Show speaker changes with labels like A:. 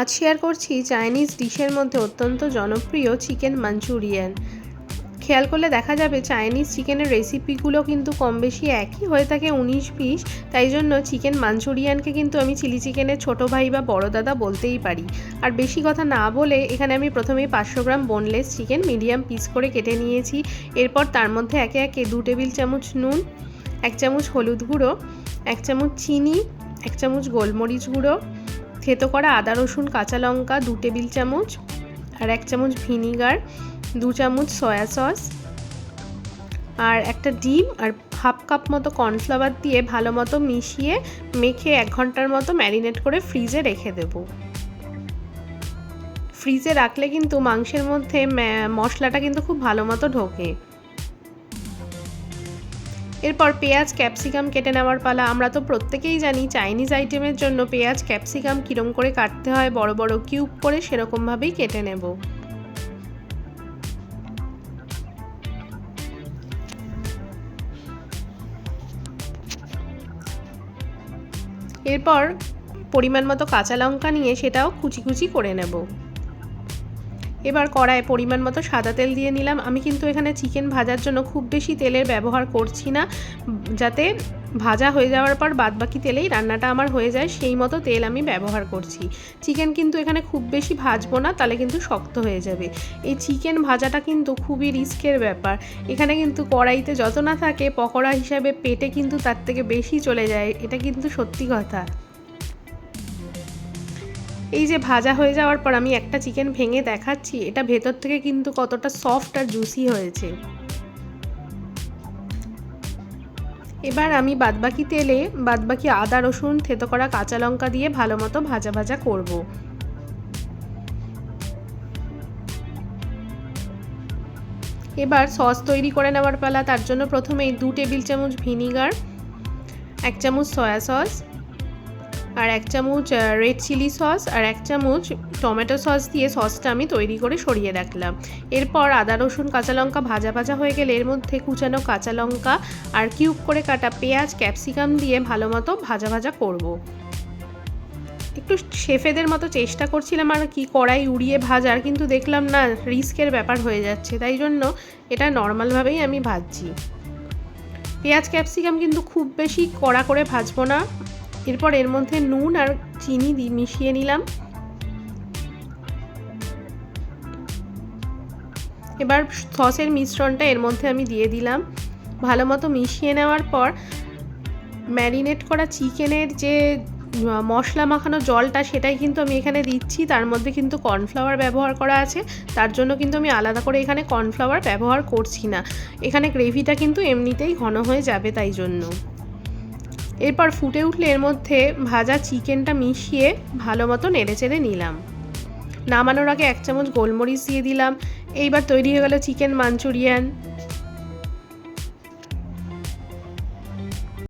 A: আজ শেয়ার করছি চাইনিজ ডিশের মধ্যে অত্যন্ত জনপ্রিয় চিকেন মাঞ্চুরিয়ান খেয়াল করলে দেখা যাবে চাইনিজ চিকেনের রেসিপিগুলো কিন্তু কম বেশি একই হয়ে থাকে উনিশ বিশ তাই জন্য চিকেন মাঞ্চুরিয়ানকে কিন্তু আমি চিলি চিকেনের ছোটো ভাই বা বড় দাদা বলতেই পারি। আর বেশি কথা না বলে এখানে আমি প্রথমেই পাঁচশো gram boneless chicken medium piece করে কেটে নিয়েছি। এরপর তার মধ্যে একে একে দু টেবিল চামচ নুন, এক চামচ হলুদ গুঁড়ো, এক চামচ চিনি, এক চামচ গোলমরিচ গুঁড়ো থেতো করা আদা, রসুন, কাঁচা লঙ্কা, দু টেবিল চামচ আর এক চামচ ভিনিগার, দু চামচ সয়া সস আর একটা ডিম আর হাফ কাপ মতো কর্নফ্লাওয়ার দিয়ে ভালো মতো মিশিয়ে মেখে এক ঘণ্টার মতো ম্যারিনেট করে ফ্রিজে রেখে দেব। ফ্রিজে রাখলে কিন্তু মাংসের মধ্যে মশলাটা কিন্তু খুব ভালো মতো ঢোকে। এরপর পেঁয়াজ, ক্যাপসিকাম কেটে নেওয়ার পালা। আমরা তো প্রত্যেকেই জানি চাইনিজ আইটেমের জন্য পেঁয়াজ, ক্যাপসিকাম কীরম করে কাটতে হয়, বড় বড় কিউব করে সেরকমভাবেই কেটে নেব। এরপর পরিমাণ মতো কাঁচা লঙ্কা নিয়ে সেটাও কুচি কুচি করে নেব। এবার কড়ায় পরিমাণ মতো সাদা তেল দিয়ে নিলাম। আমি কিন্তু এখানে চিকেন ভাজার জন্য খুব বেশি তেলের ব্যবহার করছি না। যাতে ভাজা হয়ে যাওয়ার পর বাদবাকি তেলেই রান্নাটা আমার হয়ে যায়, সেই মতো তেল আমি ব্যবহার করছি। চিকেন কিন্তু এখানে খুব বেশি ভাজবো না, তাহলে কিন্তু শক্ত হয়ে যাবে। এই চিকেন ভাজাটা কিন্তু খুবই রিস্কের ব্যাপার। এখানে কিন্তু কড়াইতে যত না থাকে পকোড়া হিসাবে পেটে কিন্তু তার থেকে বেশি চলে যায়, এটা কিন্তু সত্যি কথা। এই যে ভাজা হয়ে যাওয়ার পর আমি একটা চিকেন ভেঙে দেখাচ্ছি, এটা ভেতর থেকে কিন্তু কতটা সফট আর জুসি হয়েছে। এবার আমি বাদবাকি তেলে বাদবাকি আদা, রসুন, থেতো করা কাঁচা লঙ্কা দিয়ে ভালো মতো ভাজা ভাজা করব। এবার সস তৈরি করে নেওয়ার পালা, তার জন্য প্রথমেই দু টেবিল চামচ ভিনিগার এক চামচ সয়া সস আর এক চামচ রেড চিলি সস আর এক চামচ টমেটো সস দিয়ে সসটা আমি তৈরি করে সরিয়ে রাখলাম। এরপর আদা, রসুন, কাঁচা লঙ্কা ভাজা ভাজা হয়ে গেলে এর মধ্যে কুচানো কাঁচা লঙ্কা আর কিউব করে কাটা পেঁয়াজ ক্যাপসিকাম দিয়ে ভালো মতো ভাজা ভাজা করব। একটু শেফেদের মতো চেষ্টা করছিলাম আর কি কড়াই উড়িয়ে ভাজার, কিন্তু দেখলাম না, রিস্কের ব্যাপার হয়ে যাচ্ছে, তাই জন্য এটা নর্মালভাবেই আমি ভাজছি। পেঁয়াজ ক্যাপসিকাম কিন্তু খুব বেশি কড়া করে ভাজবো না। এরপর এর মধ্যে নুন আর চিনি মিশিয়ে নিলাম। এবার সসের মিশ্রণটা এর মধ্যে আমি দিয়ে দিলাম। ভালো মতো মিশিয়ে নেওয়ার পর ম্যারিনেট করা চিকেনের যে মশলা মাখানো জলটা সেটাই কিন্তু আমি এখানে দিচ্ছি। তার মধ্যে কিন্তু কর্নফ্লাওয়ার ব্যবহার করা আছে। তার জন্য কিন্তু আমি আলাদা করে এখানে কর্নফ্লাওয়ার ব্যবহার করছি না। এখানে গ্রেভিটা কিন্তু এমনিতেই ঘন হয়ে যাবে তাই জন্য। এরপর ফুটে উঠলে এর মধ্যে ভাজা চিকেনটা মিশিয়ে ভালো মতো নেড়ে চেড়ে নিলাম। নামানোর আগে এক চামচ গোলমরিচ দিয়ে দিলাম। এইবার তৈরি হয়ে গেল চিকেন মাঞ্চুরিয়ান।